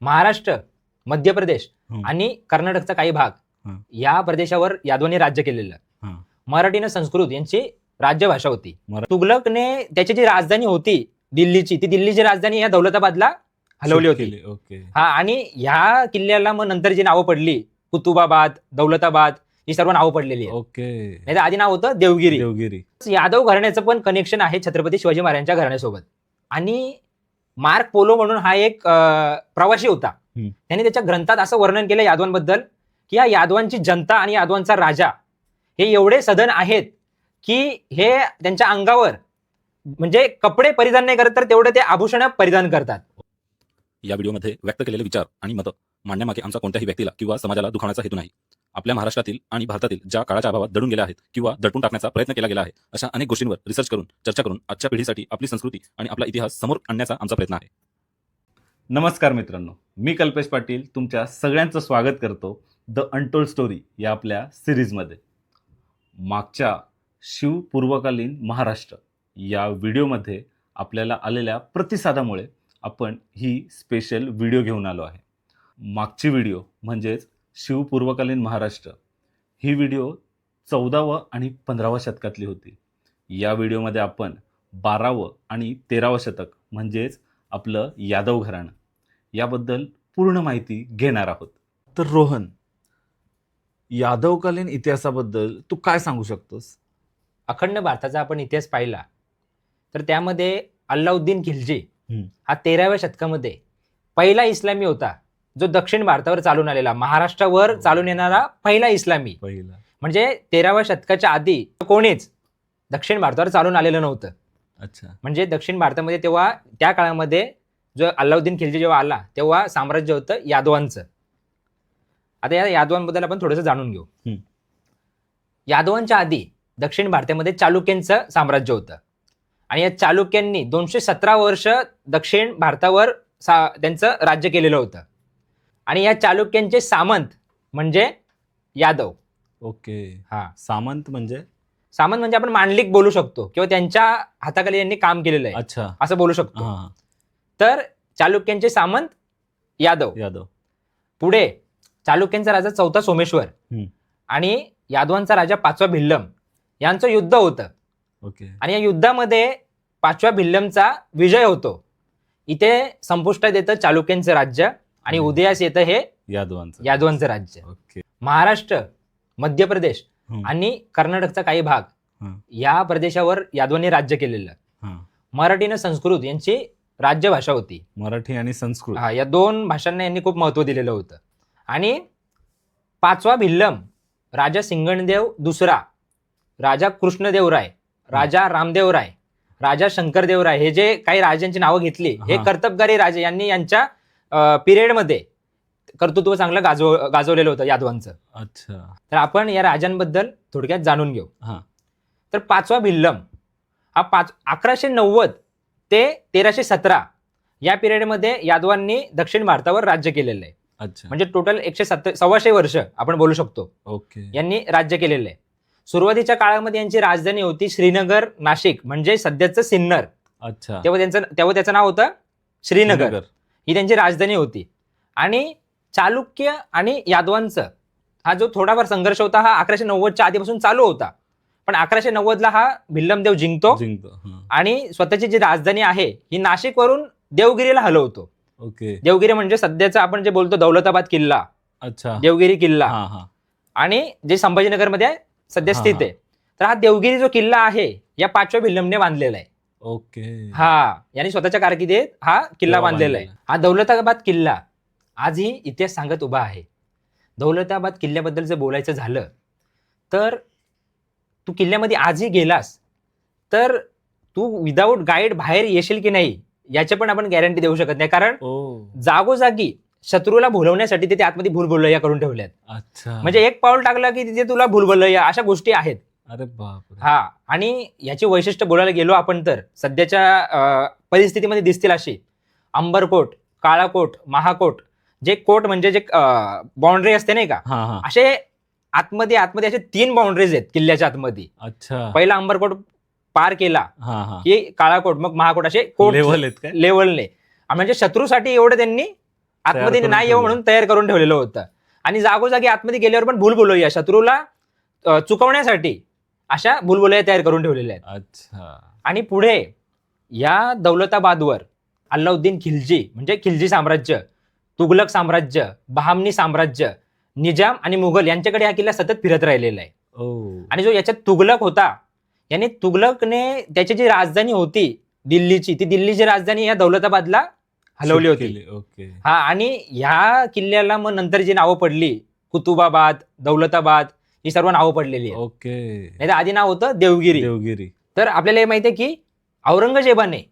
महाराष्ट्र मध्य प्रदेश हं. आणि कर्नाटकचा काही भाग हं. या प्रदेशावर यादवांनी राज्य केलेलं. हं. मराठी न संस्कृत यांची राज्यभाषा होती. मरा- तुगलकने त्याची जी राजधानी होती दिल्लीची ती दिल्लीची राजधानी या दौलताबादला हलवली होती. केली, ओके. हा आणि ह्या किल्ल्याला मग नंतर जी नावं पडली कुतुबाबाद दौलताबाद ही सर्व नावं पडलेली आहेत. ओके. नाही आधी नाव होतं देवगिरी. देवगिरी. यादव घराण्याचं पण कनेक्शन आहे छत्रपती शिवाजी महाराजांच्या घराण्यासोबत. आणि मार्क पोलो म्हणून हा एक प्रवासी होता. त्यांनी त्याच्या ग्रंथात असं वर्णन केलं यादवांबद्दल की या यादवांची जनता आणि यादवांचा राजा हे एवढे सधन आहेत की हे त्यांच्या अंगावर म्हणजे कपडे परिधान नाही करत तर तेवढे ते आभूषण परिधान करतात. या व्हिडिओमध्ये व्यक्त केलेले विचार आणि मतं मांडण्यामागे आमचा कोणत्याही व्यक्तीला किंवा समाजाला दुखावण्याचा हेतू नाही. आपल्या महाराष्ट्रातील आणि भारतातील ज्या काळाच्या अभावात दडून गेल्या आहेत किंवा दडपून टाकण्याचा प्रयत्न केला गेला आहे अशा अनेक गोष्टींवर रिसर्च करून चर्चा करून आजच्या पिढीसाठी आपली संस्कृती आणि आपला इतिहास समोर आणण्याचा आमचा प्रयत्न आहे. नमस्कार मित्रांनो मी कल्पेश पाटील तुमच्या सगळ्यांचं स्वागत करतो द अनटोल्ड स्टोरी या आपल्या सिरीजमध्ये मागच्या शिवपूर्वकालीन महाराष्ट्र या व्हिडिओमध्ये आपल्याला आलेल्या प्रतिसादामुळे आपण ही स्पेशल व्हिडिओ घेऊन आलो आहे. मागची व्हिडिओ म्हणजेच शिवपूर्वकालीन महाराष्ट्र. ही व्हिडिओ चौदावं आणि पंधराव्या शतकातली होती. या व्हिडिओमध्ये आपण बारावं आणि तेरावं शतक म्हणजेच आपलं यादव घराणं याबद्दल पूर्ण माहिती घेणार आहोत. तर रोहन यादवकालीन इतिहासाबद्दल तू काय सांगू शकतोस? अखंड भारताचा आपण इतिहास पाहिला तर त्यामध्ये अल्लाउद्दीन खिलजी हम्म. हा तेराव्या शतकामध्ये पहिला इस्लामी होता. जो दक्षिण भारतावर चालून आलेला महाराष्ट्रावर चालून येणारा पहिला इस्लामी. पहिला. म्हणजे तेराव्या शतकाच्या आधी कोणीच दक्षिण भारतावर चालून आलेलं नव्हतं. अच्छा. म्हणजे दक्षिण भारतामध्ये तेव्हा त्या काळामध्ये जो अल्लाउद्दीन खिलजी जेव्हा आला तेव्हा साम्राज्य होतं यादवांचं. आता या यादवांबद्दल आपण थोडंसं जाणून घेऊ. यादवांच्या आधी दक्षिण भारतामध्ये चालुक्यांचं साम्राज्य होतं. आणि या चालुक्यांनी दोनशे सतरा वर्ष दक्षिण भारतावर सा त्यांचं राज्य केलेलं होतं. आणि या चालुक्यांचे सामंत म्हणजे यादव. ओके. हा. सामंत म्हणजे? सामंत म्हणजे आपण मांडलिक बोलू शकतो किंवा त्यांच्या हाताखाली यांनी काम केलेलं आहे. अच्छा. असं बोलू शकतो. हा. तर चालुक्यांचे सामंत यादव. यादव. पुढे चालुक्यांचा राजा चौथा सोमेश्वर हम्म. आणि यादवांचा राजा पाचवा भिल्लम. यांचं युद्ध होतं. ओके. आणि या युद्धामध्ये पाचव्या भिल्लमचा विजय होतो. इथे संपुष्टात येतं चालुक्यांचं राज्य. आणि. उदयास येतं हे यादवांचं यादवांचं राज्य ओके महाराष्ट्र मध्य प्रदेश हम्म. आणि कर्नाटकचा काही भाग हं. या प्रदेशावर यादवांनी राज्य केलेलं हा. मराठी न संस्कृत यांची राज्यभाषा होती मराठी आणि संस्कृत हा या दोन भाषांना यांनी खूप महत्त्व दिलेलं होतं आणि पाचवा भिल्लम राजा सिंगणदेव दुसरा राजा कृष्णदेवराय राजा रामदेवराय राजा शंकरदेवराय हे जे काही राजांची नावं घेतली हे हा. कर्तबगारी राजे यांनी यांच्या पिरियडमध्ये कर्तृत्व चांगलं गाजव गाजवलेलं होतं यादवांचं. अच्छा. तर आपण या राजांबद्दल थोडक्यात जाणून घेऊ. हा. तर पाचवा भिल्लम हा पाच अकराशे नव्वद ते तेराशे सतरा या पिरियडमध्ये यादवांनी दक्षिण भारतावर राज्य केलेलं आहे. अच्छा. म्हणजे टोटल एकशे सत्तर सव्वाशे वर्ष आपण बोलू शकतो. ओके. यांनी राज्य केलेलं आहे. सुरुवातीच्या काळामध्ये यांची राजधानी होती श्रीनगर नाशिक म्हणजे सध्याचं सिन्नर. अच्छा. तेव्हा त्यांचं तेव्हा त्याचं नाव होतं श्रीनगर. ही त्यांची राजधानी होती. आणि चालुक्य आणि यादवांचं हा जो थोडाफार संघर्ष होता हा अकराशे नव्वदच्या आधीपासून चालू होता. पण अकराशे नव्वदला हा भिल्लमदेव जिंकतो जिंकतो. आणि स्वतःची जी राजधानी आहे ही नाशिकवरून देवगिरीला हलवतो. ओके. देवगिरी म्हणजे सध्याचं आपण जे बोलतो दौलताबाद किल्ला. अच्छा. देवगिरी किल्ला. हा हा. आणि जे संभाजीनगरमध्ये सध्या स्थित. आहे. तर हा देवगिरी जो किल्ला आहे या पाचव्या भिल्लमने बांधलेला आहे. ओके. हा यांनी स्वतःच्या कारकिर्दीत हा किल्ला बांधलेला आहे. हा दौलताबाद किल्ला आजही इतिहास सांगत उभा आहे. दौलताबाद किल्ल्याबद्दल जर बोलायचं झालं तर तू किल्ल्यामध्ये आजही गेलास तर तू विदाऊट गाईड बाहेर येशील की नाही याची पण आपण गॅरंटी देऊ शकत नाही. कारण ओ जागोजागी शत्रूला भुलवण्यासाठी तिथे आतमध्ये भूलभुलैया करून ठेवल्यात. अच्छा. म्हणजे एक पाऊल टाकलं की तिथे तुला भूलभुलैया अशा गोष्टी आहेत. अरे हा आणि याची वैशिष्ट्य बोलायला गेलो आपण तर सध्याच्या परिस्थितीमध्ये दिसतील अशी. अंबरकोट काळाकोट महाकोट जे कोट म्हणजे जे बाउंड्री असते नाही का? हा हा. असे आतमध्ये आतमध्ये असे तीन बाउंड्रीज आहेत किल्ल्याच्या आतमध्ये. अच्छा. पहिला अंबरकोट पार केला हा हा. की काळाकोट मग महाकोट असे कोट लेवल लेवलने म्हणजे शत्रूसाठी एवढं त्यांनी आतमध्ये नाही येऊ. म्हणून तयार करून ठेवलेलं होतं. आणि जागोजागी आतमध्ये गेल्यावर पण भूल बोलूया शत्रूला चुकवण्यासाठी अशा भूलभुलया तयार करून ठेवलेल्या आहेत. अच्छा. आणि पुढे या दौलताबादवर अल्लाउद्दीन खिलजी म्हणजे खिलजी साम्राज्य तुगलक साम्राज्य बहामनी साम्राज्य निजाम आणि मुघल यांच्याकडे हा किल्ला सतत फिरत राहिलेला आहे. आणि जो याच्यात तुगलक होता याने तुगलकने त्याची जी राजधानी होती दिल्लीची ती दिल्लीची राजधानी या दौलताबादला हलवली होती. ओके. हा आणि ह्या किल्ल्याला मग नंतर जी नावं पडली कुतुबाबाद दौलताबाद ही सर्व नावं पडलेली आहेत. ओके. नाही तर आधी नाव होतं देवगिरी. देवगिरी. तर आपल्याला हे माहिती आहे की औरंगजेबाने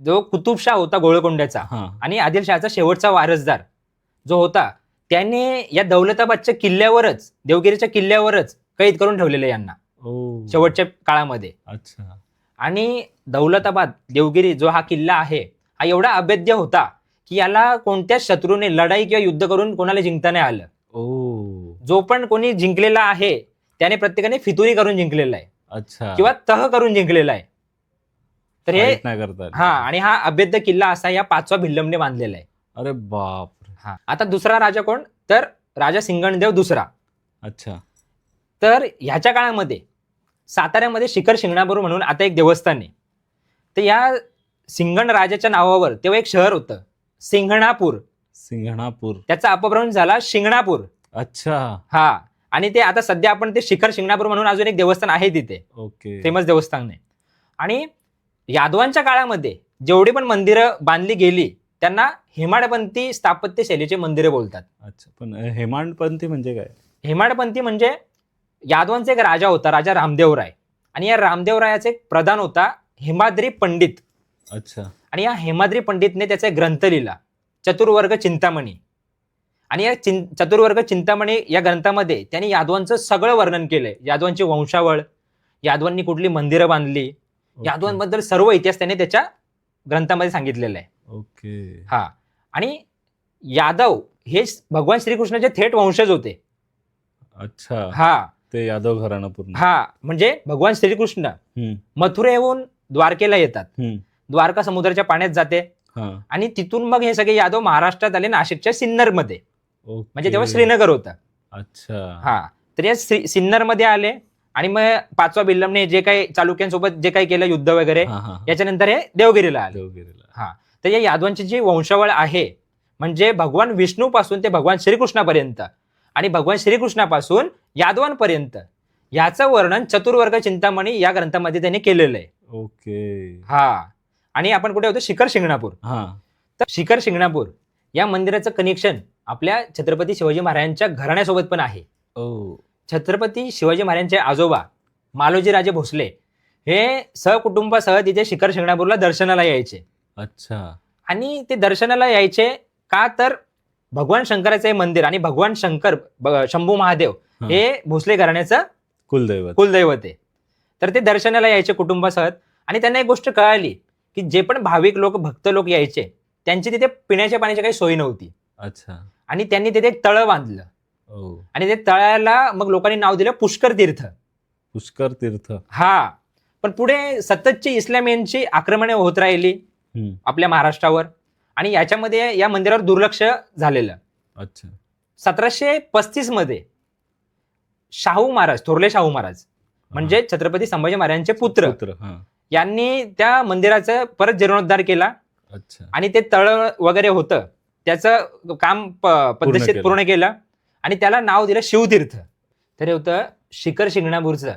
जो कुतुबशाह होता गोळकोंड्याचा हा. आणि आदिलशहाचा शेवटचा वारसदार जो होता त्याने या दौलताबादच्या किल्ल्यावरच देवगिरीच्या किल्ल्यावरच कैद करून ठेवलेलं यांना. ओ. शेवटच्या काळामध्ये. अच्छा. आणि दौलताबाद देवगिरी जो हा किल्ला आहे हा एवढा अभेद्य होता की याला कोणत्याच शत्रूने लढाई किंवा युद्ध करून कोणाला जिंकता नाही आलं. ओ. जो पण कोणी जिंकलेला आहे त्याने प्रत्येकाने फितुरी करून जिंकलेला आहे. अच्छा. किंवा तह करून जिंकलेला आहे. तर हे Fight नाही करता आली. हा आणि हा अभेद्य किल्ला असा या पाचवा भिल्लमने बांधलेला आहे. अरे बाप हा आता दुसरा राजा कोण? तर राजा सिंगणदेव दुसरा. अच्छा. तर ह्याच्या काळामध्ये साताऱ्यामध्ये शिखर शिंगणापूर म्हणून आता एक देवस्थान आहे. तर या सिंगण राजाच्या नावावर तेव्हा एक शहर होतं सिंगणापूर. सिंगणापूर. त्याचा अपभ्रंश झाला शिंगणापूर. अच्छा. हा. आणि ते आता सध्या आपण ते शिखर शिंगणापूर म्हणून अजून एक देवस्थान आहे तिथे. ओके. फेमस देवस्थान आहे. आणि यादवांच्या काळामध्ये जेवढी पण मंदिरं बांधली गेली त्यांना हेमाडपंथी स्थापत्य शैलीचे मंदिरे बोलतात. अच्छा पण हेमाडपंथी म्हणजे काय? हेमाडपंथी म्हणजे यादवांचा एक राजा होता राजा रामदेवराय. आणि या रामदेवरायाचा एक प्रधान होता हेमाद्री पंडित. अच्छा. आणि या हेमाद्री पंडितने त्याचा एक ग्रंथ लिहिला चतुर्वर्ग चिंतामणी. आणि या चिं चतुर्वर्ग चिंतामणी या ग्रंथामध्ये त्यांनी यादवांचं सगळं वर्णन केलंय. यादवांची वंशावळ यादवांनी कुठली मंदिरं बांधली. यादवांबद्दल सर्व इतिहास त्याने त्याच्या ग्रंथामध्ये सांगितलेला आहे ओके. हा. आणि यादव हे भगवान श्रीकृष्णाचे थेट वंशज होते. अच्छा. हा. ते यादव घराणं पूर्ण. हा. म्हणजे भगवान श्रीकृष्ण मथुरेहून द्वारकेला येतात. द्वारका समुद्राच्या पाण्यात जाते. आणि तिथून मग हे सगळे यादव महाराष्ट्रात आले नाशिकच्या सिन्नरमध्ये. ओके. म्हणजे तेव्हा श्रीनगर होतं. अच्छा. हा. तर या श्री- सिन्नरमध्ये आले आणि मग पाचवा बिल्लमने जे काही चालुक्यांसोबत जे काही केलं युद्ध वगैरे हा हा याच्यानंतर हे देवगिरीला आले. देवगिरीला. तर या यादवांची जी वंशावळ आहे म्हणजे भगवान विष्णू पासून ते भगवान श्रीकृष्णापर्यंत आणि भगवान श्रीकृष्णापासून यादवांपर्यंत याचं वर्णन चतुर्वर्ग चिंतामणी या ग्रंथामध्ये त्यांनी केलेलं आहे. ओके. हा. आणि आपण कुठे होतो? शिखर शिंगणापूर. हा. तर शिखर शिंगणापूर या मंदिराचं कनेक्शन आपल्या छत्रपती शिवाजी महाराजांच्या घराण्यासोबत पण आहे. ओ. छत्रपती शिवाजी महाराजांचे आजोबा मालोजीराजे भोसले हे सहकुटुंबासह तिथे शिखर शिंगणापूरला दर्शनाला यायचे. अच्छा. आणि ते दर्शनाला यायचे का तर भगवान शंकराचं हे मंदिर आणि भगवान शंकर शंभू महादेव हा. हे भोसले घराण्याचं कुलदैवत. कुलदैवत आहे. तर ते दर्शनाला यायचे कुटुंबासह आणि त्यांना एक गोष्ट कळाली की जे पण भाविक लोक भक्त लोक यायचे त्यांची तिथे पिण्याच्या पाण्याची काही सोय नव्हती. अच्छा. आणि त्यांनी तिथे एक तळं बांधलं. ओ आणि ते तळ्याला मग लोकांनी नाव दिलं पुष्कर तीर्थ. पुष्कर तीर्थ. हा. पण पुढे सततची इस्लामियांची आक्रमणे होत राहिली आपल्या महाराष्ट्रावर. आणि याच्यामध्ये या मंदिरावर दुर्लक्ष झालेलं. अच्छा. सतराशे पस्तीसमध्ये शाहू महाराज थोरले शाहू महाराज म्हणजे छत्रपती संभाजी महाराजांचे पुत्र हा. यांनी त्या मंदिराचा परत जीर्णोद्धार केला. अच्छा. आणि ते तळ वगैरे होतं. त्याचं काम पद्धतशीर. पूर्ण केलं. आणि त्याला नाव दिलं शिवतीर्थ. तर हे होतं शिखर शिंगणापूरचं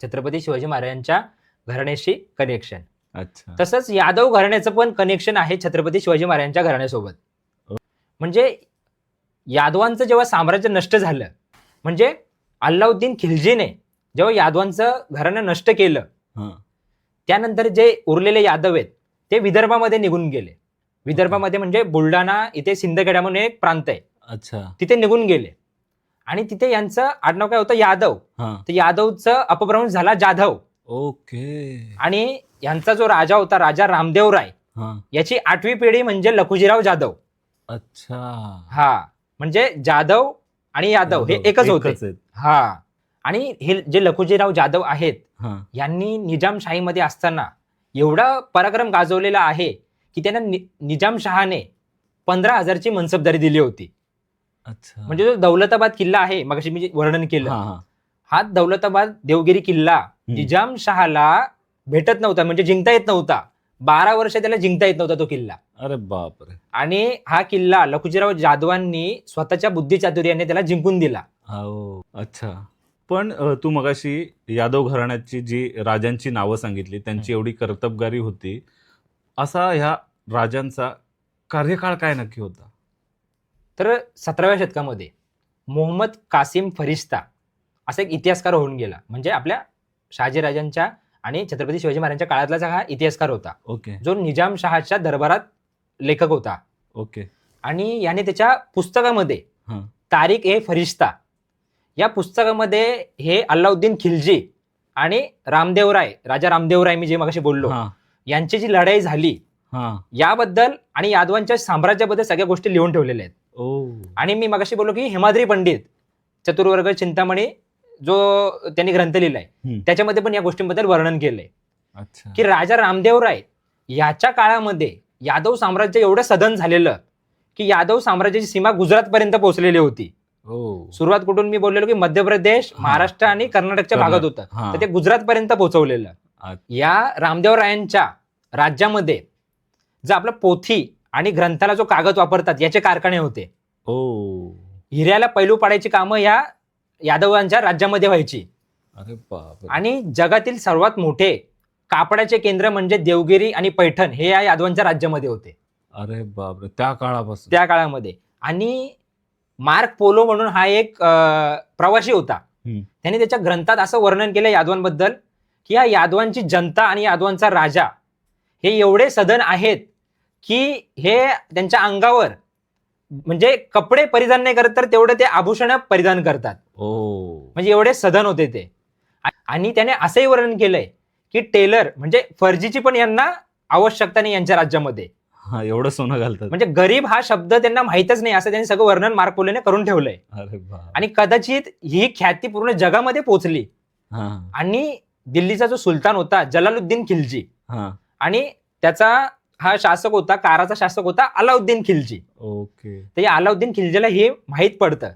छत्रपती शिवाजी महाराजांच्या घराण्याशी कनेक्शन अच्छा. तसंच यादव घराण्याचं पण कनेक्शन आहे छत्रपती शिवाजी महाराजांच्या घराण्यासोबत. म्हणजे यादवांचं जेव्हा साम्राज्य नष्ट झालं म्हणजे अल्लाउद्दीन खिलजीने जेव्हा यादवांचं घराणं नष्ट केलं त्यानंतर जे उरलेले यादव आहेत ते विदर्भामध्ये निघून गेले. विदर्भामध्ये म्हणजे बुलढाणा इथे सिंदखेडा म्हणून एक प्रांत आहे. अच्छा. तिथे निघून गेले. आणि तिथे यांचं आडनाव काय होतं? यादव. हा. तर यादवचं अपभ्रंश झाला जाधव. ओके. आणि यांचा जो राजा होता राजा रामदेव राय हा. याची आठवी पिढी म्हणजे लखुजीराव जाधव. अच्छा. हा. म्हणजे जाधव आणि यादव हे एकच होते. आहेत. हा. आणि हे जे लखुजीराव जाधव आहेत हा. यांनी निजामशाहीमध्ये असताना एवढा पराक्रम गाजवलेला आहे की त्यांना नि- निजामशहाने पंधरा हजारची मनसबदारी दिली होती. अच्छा. म्हणजे जो दौलताबाद किल्ला आहे मग मी वर्णन केलं. हा हा. दौलताबाद देवगिरी किल्ला निजाम शहाला भेटत नव्हता म्हणजे जिंकता येत नव्हता. बारा वर्ष त्याला जिंकता येत नव्हता तो किल्ला. अरे बापरे. आणि हा किल्ला लखुजीराव जाधवांनी स्वतःच्या बुद्धिचातुर्याने त्याला जिंकून दिला. हो अच्छा. पण अ, तू मगाशी यादव घराण्याची जी राजांची नावं सांगितली त्यांची एवढी कर्तबगारी होती असा ह्या राजांचा कार्यकाळ काय नक्की होता? तर सतराव्या शतकामध्ये मोहम्मद कासिम फरिश्ता असा एक इतिहासकार होऊन गेला. म्हणजे आपल्या शहाजीराजांच्या आणि छत्रपती शिवाजी महाराजांच्या काळातलाच हा इतिहासकार होता. ओके. जो निजाम शहाच्या दरबारात लेखक होता. ओके. आणि याने त्याच्या पुस्तकामध्ये हं. तारिक ए फरिश्ता या पुस्तकामध्ये हे अल्लाउद्दीन खिलजी आणि रामदेवराय राजा रामदेवराय मी जे मगाशी बोललो हा. यांची जी लढाई झाली हा. याबद्दल आणि यादवांच्या साम्राज्याबद्दल सगळ्या गोष्टी लिहून ठेवलेल्या आहेत. ओ. आणि मी मगाशी बोललो की हेमाद्री पंडित चतुर्वर्ग चिंतामणी जो त्यांनी ग्रंथ लिहिलाय हम्म. त्याच्यामध्ये पण या गोष्टींबद्दल वर्णन केलंय. अच्छा. की राजा रामदेवराय याच्या काळामध्ये यादव साम्राज्य एवढं सदन झालेलं की यादव साम्राज्याची सीमा गुजरातपर्यंत पोहोचलेली होती. ओ. सुरुवात कुठून मी बोललेलो की मध्य प्रदेश हा. महाराष्ट्र आणि कर्नाटकच्या भागात कर्नाटक. होतं. हा. तर ते गुजरातपर्यंत पोहोचवलेलं. या रामदेवरायांच्या राज्यामध्ये जो आपला पोथी आणि ग्रंथाला जो कागद वापरतात याचे कारखाने होते. ओ. हिऱ्याला पैलू पाडायची कामं या यादवांच्या राज्यामध्ये व्हायची. अरे आणि जगातील सर्वात मोठे कापडाचे केंद्र म्हणजे देवगिरी आणि पैठण हे या यादवांच्या राज्यामध्ये होते. अरे बापरे त्या काळापासून. त्या काळामध्ये. आणि मार्क पोलो म्हणून हा एक प्रवासी होता. त्याने त्याच्या ग्रंथात असं वर्णन केलं यादवांबद्दल. की या यादवांची जनता आणि यादवांचा राजा हे एवढे सदन आहेत की हे त्यांच्या अंगावर म्हणजे कपडे परिधान नाही करत तर तेवढे ते आभूषण परिधान करतात. ओ म्हणजे एवढे सदन होते ते. आणि त्याने असंही वर्णन केलंय की टेलर म्हणजे फर्जीची पण यांना आवश्यकता नाही यांच्या राज्यामध्ये. हा एवढं सोनं घालतात. म्हणजे गरीब हा शब्द त्यांना माहितच नाही असं त्यांनी सगळं वर्णन मार्क पोलेने करून ठेवलंय. आणि कदाचित ही ख्याती पूर्ण जगामध्ये पोहोचली हा. आणि दिल्लीचा जो सुलतान होता जलालुद्दीन खिलजी. हा. आणि त्याचा हा शासक होता काराचा शासक होता अलाउद्दीन खिलजी. ओके. तर या अलाउद्दीन खिलजीला हे माहीत पडतं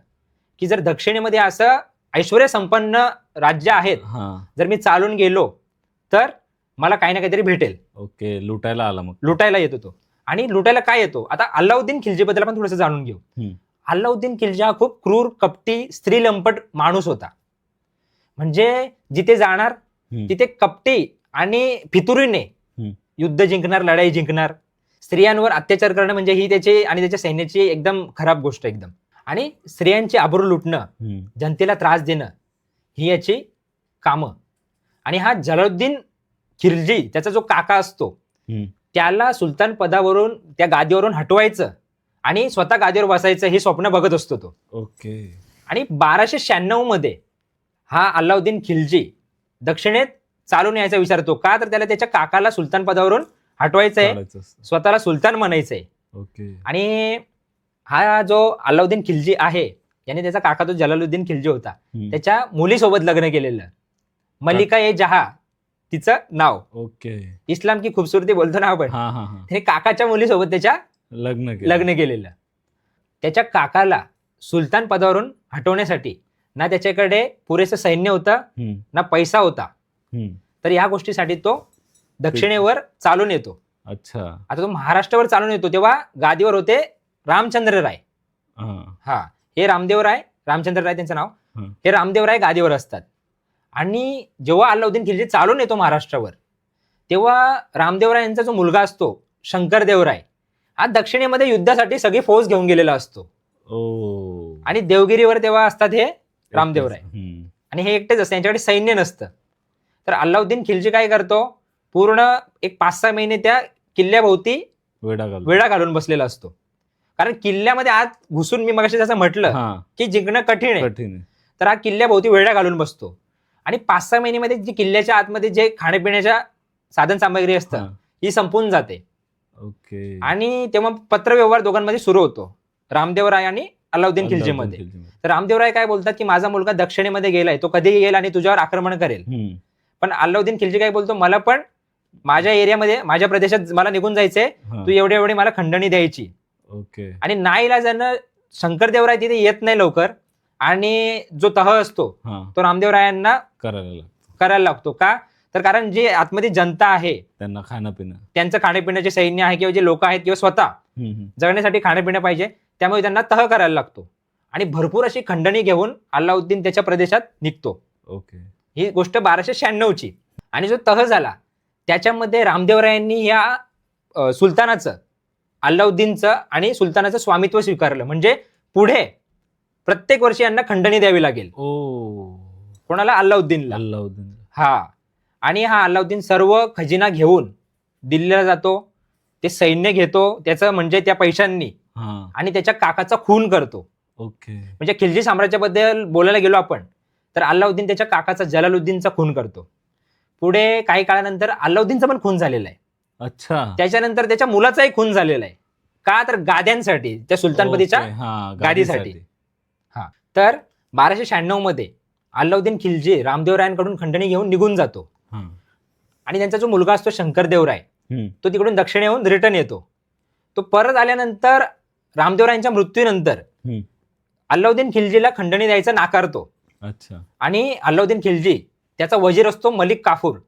की जर दक्षिणेमध्ये असं ऐश्वर्य संपन्न राज्य आहेत हा. जर मी चालून गेलो तर मला काही ना काहीतरी भेटेल. ओके लुटायला आला मग. लुटायला येतो तो आणि लुटायला काय येतो? आता अल्लाउद्दीन खिलजीबद्दल आपण थोडंसं जाणून घेऊ. अल्लाउद्दीन खिलजी हा खूप क्रूर कपटी स्त्री लंपट माणूस होता. म्हणजे जिथे जाणार. तिथे कपटी आणि फितुरीने. युद्ध जिंकणार लढाई जिंकणार स्त्रियांवर अत्याचार करणं म्हणजे ही त्याची आणि त्याच्या सैन्याची एकदम खराब गोष्ट एकदम आणि स्त्रियांची आबरू लुटणं. जनतेला त्रास देणं ही याची कामं आणि हा जलालुद्दीन खिलजी त्याचा जो काका असतो. त्याला सुलतान पदावरून त्या गादीवरून हटवायचं आणि स्वतः गादीवर बसायचं हे स्वप्न बघत असतो तो ओके आणि बाराशे शहाण्णवमध्ये हा अल्लाउद्दीन खिलजी दक्षिणेत चालून यायचा विचारतो का तर त्याला त्याच्या काकाला सुलतान पदावरून हटवायचं आहे. स्वतःला सुलतान म्हणायचंय. आणि हा जो अल्लाउद्दीन खिलजी आहे याने त्याचा काका तो जलालुद्दीन खिलजी होता. त्याच्या मुलीसोबत लग्न केलेलं. मलिका ए जहा तिचं नाव. ओके. इस्लाम की खूबसूरती बोलतो ना आपण. त्याने काकाच्या मुलीसोबत त्याच्या लग्न. लग्न केलेलं. त्याच्या काकाला सुलतान पदावरून हटवण्यासाठी ना त्याच्याकडे पुरेसं सैन्य होतं. ना पैसा होता. तर या गोष्टीसाठी तो दक्षिणेवर चालून येतो. अच्छा. आता तो महाराष्ट्रावर चालून येतो तेव्हा गादीवर होते रामचंद्र राय. हा. हा रामदेव राय रामचंद्र राय त्यांचं नाव. हं. रामदेव राय गादीवर असतात. आणि जेव्हा अल्लाउद्दीन खिलजी चालून येतो महाराष्ट्रावर तेव्हा रामदेव राय यांचा जो मुलगा असतो शंकरदेव राय हा दक्षिणेमध्ये युद्धासाठी सगळी फौज घेऊन गेलेला असतो. आणि देवगिरीवर तेव्हा असतात हे रामदेव राय. हम्म. आणि हे एकटेच असतात यांच्याकडे सैन्य नसतं. तर अल्लाउद्दीन खिलजी काय करतो? पूर्ण एक पाच सहा महिने त्या किल्ल्याभोवती वेळा घालून. बसलेला असतो. कारण किल्ल्यामध्ये आत घुसून मी मगाशी जसं म्हटलं की जिंकणं कठीण आहे. तर हा किल्ल्याभोवती वेळा घालून बसतो. आणि पाच सहा महिन्यामध्ये जी किल्ल्याच्या आतमध्ये जे खाण्यापिण्याच्या साधन सामग्री असतं हा. ही संपून जाते. ओके आणि तेव्हा पत्रव्यवहार दोघांमध्ये सुरू होतो. रामदेव राय आणि अल्लाउद्दीन खिलजीमध्ये. तर रामदेव राय काय बोलतात की माझा मुलगा दक्षिणेमध्ये गेलाय तो कधीही येईल आणि तुझ्यावर आक्रमण करेल. पण अल्लाउद्दीन खिलजी काय बोलतो मला पण माझ्या एरियामध्ये माझ्या प्रदेशात मला निघून जायचंय. तू एवढे एवढे मला खंडणी द्यायची. ओके. आणि नाईलाजानं शंकरदेवराय तिथे येत नाही लवकर आणि जो तह असतो तो रामदेवरायांना करायला लागतं. करायला लागतो. का? तर कारण जे आतमध्ये जनता आहे त्यांना खाणं पिणं. त्यांचं खाण्यापिण्याचे सैन्य आहे किंवा जे लोक आहेत किंवा स्वतः. जगण्यासाठी खाण्यापिण्या पाहिजे त्यामुळे त्यांना तह करायला लागतो. आणि भरपूर अशी खंडणी घेऊन अल्लाउद्दीन त्याच्या प्रदेशात निघतो. ओके. ही गोष्ट बाराशे शहाण्णवची. आणि जो तह झाला त्याच्यामध्ये रामदेवरायांनी या सुलतानाचं अल्लाउद्दीनचं आणि सुलतानाचं स्वामित्व स्वीकारलं. म्हणजे पुढे प्रत्येक वर्षी यांना खंडणी द्यावी लागेल. ओ. कोणाला? अल्लाउद्दीनला. अल्लाउद्दीन हा. आणि हा अल्लाउद्दीन सर्व खजिना घेऊन दिल्लीला जातो. ते सैन्य घेतो. त्याचं म्हणजे त्या पैशांनी हा. आणि त्याच्या काकाचा खून करतो. ओके. म्हणजे खिलजी साम्राज्याबद्दल बोलायला गेलो आपण तर अल्लाउद्दीन त्याच्या काकाचा जलालुद्दीनचा खून करतो. पुढे काही काळानंतर अल्लाउद्दीनचा पण खून झालेला आहे. अच्छा. त्याच्यानंतर त्याच्या मुलाचाही खून झालेला आहे. का तर गाद्यांसाठी त्या सुलतानपतीच्या ओके, हा, गादीसाठी. तर बाराशे शहाण्णवमध्ये अल्लाउद्दीन खिलजी रामदेवरायांकडून खंडणी घेऊन निघून जातो. हा. आणि त्यांचा जो मुलगा असतो शंकरदेवराय हम्म. तो तिकडून दक्षिण येऊन रिटर्न येतो. तो परत आल्यानंतर रामदेवरायांच्या मृत्यूनंतर. अल्लाउद्दीन खिलजीला खंडणी द्यायचा नाकारतो अच्छा. आणि अल्लाउद्दीन खिलजी त्याचा वजीर असतो मलिक काफूर.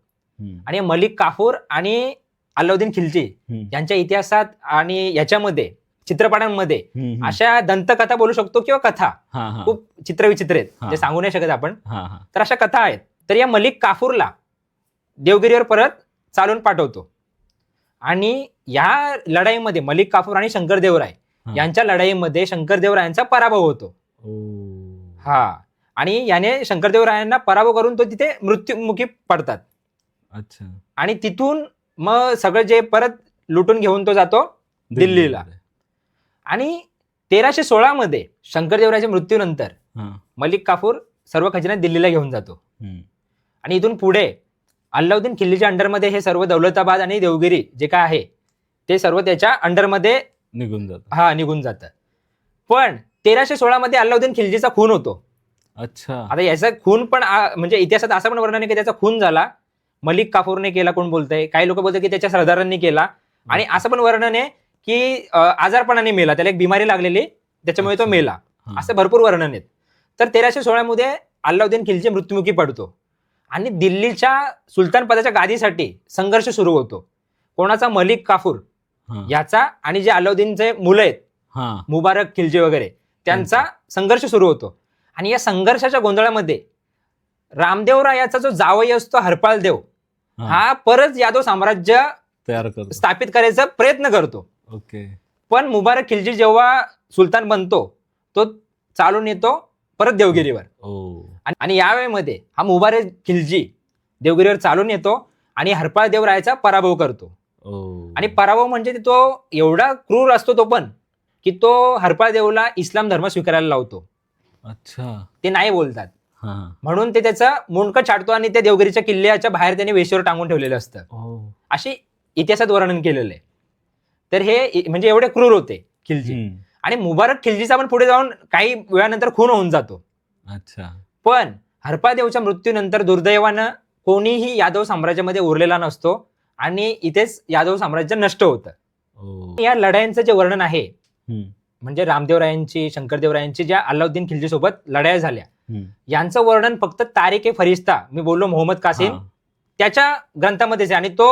आणि मलिक काफूर आणि अल्लाउद्दीन खिलजी यांच्या इतिहासात आणि याच्यामध्ये चित्रपटांमध्ये. अशा दंतकथा बोलू शकतो किंवा कथा. खूप चित्रविचित्र आहेत. जे सांगू नाही शकत आपण. तर अशा कथा आहेत. तर या मलिक काफूरला देवगिरीवर परत चालून पाठवतो. आणि या लढाईमध्ये मलिक काफूर आणि शंकरदेवराय हा. यांच्या लढाईमध्ये शंकरदेवरायांचा पराभव होतो. हा. आणि याने शंकरदेवरायांना पराभव करून तो तिथे मृत्युमुखी पडतात. अच्छा. आणि तिथून मग सगळं जे परत लुटून घेऊन तो जातो दिल्लीला. आणि तेराशे सोळा मध्ये शंकरदेवरायाच्या मृत्यूनंतर मलिक काफूर सर्व खजिना दिल्लीला घेऊन जातो. आणि इथून पुढे अल्लाउद्दीन खिल्लीच्या अंडरमध्ये हे सर्व दौलताबाद आणि देवगिरी जे काय आहे ते सर्व त्याच्या अंडरमध्ये निघून जात हा निघून जातं पण तेराशे सोळा मध्ये अल्लाउद्दीन खिल्जीचा खून होतो. अच्छा. आता याचा खून पण आ- म्हणजे इतिहासात असं पण वर्णन आहे की त्याचा खून झाला. मलिक काफूरने केला कोण बोलतंय? काही लोक बोलतात की त्याच्या सरदारांनी केला. आणि असं पण वर्णन आहे की अ, आजारपणाने मेला. त्याला एक बिमारी लागलेली त्याच्यामुळे तो अच्छा. मेला. हा. असं भरपूर वर्णन आहेत. तर तेराशे सोळामध्ये अल्लाउद्दीन खिलजी मृत्युमुखी पडतो. आणि दिल्लीच्या सुलतान पदाच्या गादीसाठी संघर्ष सुरू होतो. कोणाचा? मलिक काफूर. याचा आणि जे अल्लाउद्दीनचे मुलं आहेत हा. मुबारक खिलजी वगैरे त्यांचा संघर्ष सुरू होतो. आणि या संघर्षाच्या गोंधळामध्ये रामदेवरायाचा जो जावई असतो हरपाल देव हा. हा परत यादव साम्राज्य तयार करतो. स्थापित करायचा प्रयत्न करतो. ओके. पण मुबारक खिलजी जेव्हा सुलतान बनतो तो चालून येतो परत देवगिरीवर. ओ आणि- यावेळेमध्ये हा मुबारक खिलजी देवगिरीवर चालून येतो आणि हरपाळ देवरायाचा पराभव करतो. आणि पराभव म्हणजे तो एवढा क्रूर असतो तो पण की तो हरपाळ देवला इस्लाम धर्म स्वीकारायला लावतो. अच्छा. ते नाही बोलतात. हा. म्हणून ते त्याचं मुंडकं छाटतो आणि त्या देवगिरीच्या किल्ल्याच्या बाहेर त्याने वेशीवर टांगून ठेवलेलं असतं. ओ अशी इतिहासात वर्णन केलेलं आहे. तर हे म्हणजे एवढे क्रूर होते खिलजी. आणि मुबारक खिलजीचा पण पुढे जाऊन काही वेळानंतर खून होऊन जातो. अच्छा. पण हरपादेवच्या मृत्यूनंतर दुर्दैवानं कोणीही यादव साम्राज्यामध्ये उरलेला नसतो. आणि इथेच यादव साम्राज्य नष्ट होतं. ओ या लढायांचं जे वर्णन आहे म्हणजे रामदेवरायांची शंकरदेवरायांची ज्या अल्लाउद्दीन खिलजी सोबत लढाया झाल्या. यांचं वर्णन फक्त तारिक ए फरिस्ता मी बोललो मोहम्मद कासिम हा, त्याच्या ग्रंथामध्येच आहे आणि तो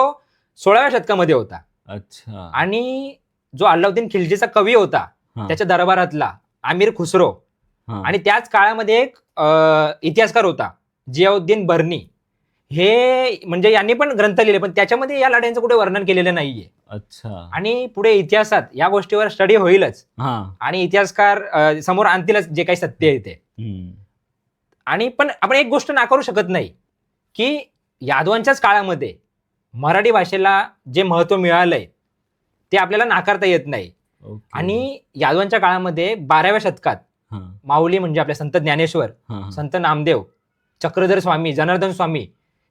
सोळाव्या शतकामध्ये होता. अच्छा. आणि जो अल्लाउद्दीन खिलजीचा कवी होता हा, त्याच्या दरबारातला आमिर खुसरो. हा. आणि त्याच काळामध्ये एक इतिहासकार होता जियाउद्दीन बर्नी. हे म्हणजे यांनी पण ग्रंथ लिहिले पण त्याच्यामध्ये या लढ्यांचं कुठे वर्णन केलेलं नाहीये. अच्छा. आणि पुढे इतिहासात या गोष्टीवर स्टडी होईलच. हा. आणि इतिहासकार अ, समोर आणतीलच जे काही सत्य आहे ते. हम्म, आणि पण आपण एक गोष्ट नाकारू शकत नाही की यादवांच्याच काळामध्ये मराठी भाषेला जे महत्त्व मिळालंय ते आपल्याला नाकारता येत नाही. ओके. आणि यादवांच्या काळामध्ये बाराव्या शतकात हा, माऊली म्हणजे आपले संत ज्ञानेश्वर हा, हा. संत नामदेव चक्रधर स्वामी जनार्दन स्वामी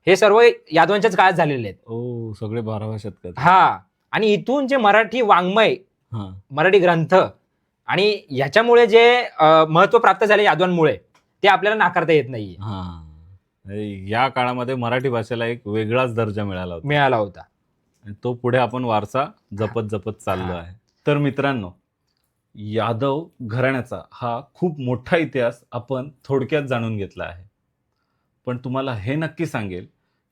हे सर्व यादवांच्याच काळात झालेले आहेत. ओ सगळे बाराव्या शतकात. हा. आणि इथून जे मराठी वाङ्मय हा. मराठी ग्रंथ आणि ह्याच्यामुळे जे महत्त्व प्राप्त झाले यादवांमुळे ते आपल्याला नाकारता येत हा. म्हणजे या काळामध्ये मराठी भाषेला एक वेगळाच दर्जा मिळाला होता. मिळाला होता. आणि तो पुढे आपण वारसा जपत जपत चाललो हा. आहे. तर मित्रांनो यादव घराण्याचा हा खूप मोठा इतिहास आपण थोडक्यात जाणून घेतला आहे. पण तुम्हाला हे नक्की सांगेल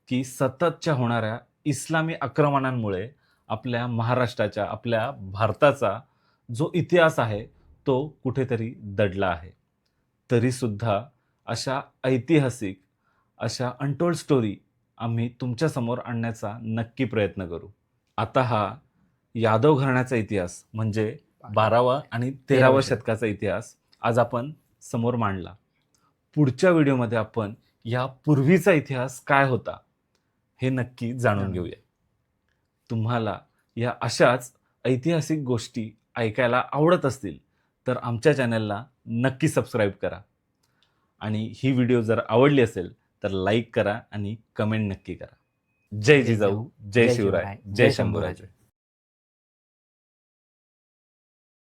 की सततच्या होणाऱ्या इस्लामी आक्रमणांमुळे आपल्या महाराष्ट्राच्या आपल्या भारताचा जो इतिहास आहे तो कुठेतरी दडला आहे. तरीसुद्धा अशा ऐतिहासिक अशा अनटोल्ड स्टोरी आम्ही तुमच्यासमोर आणण्याचा नक्की प्रयत्न करू. आता हा यादव घराण्याचा इतिहास म्हणजे बारावा आणि तेरावा शतकाचा इतिहास आज आपण समोर मांडला. पुढच्या व्हिडिओमध्ये आपण या पूर्वीचा इतिहास काय होता? हे नक्की जाणून घेऊया. तुम्हाला या अशाच ऐतिहासिक गोष्टी ऐकायला आवडत असतील तर आमच्या चॅनलला नक्की सबस्क्राईब करा. आणि ही व्हिडिओ जर आवडली असेल तर लाईक करा आणि कमेंट नक्की करा. जय जिजाऊ जय शिवराय जय शंभूराजे.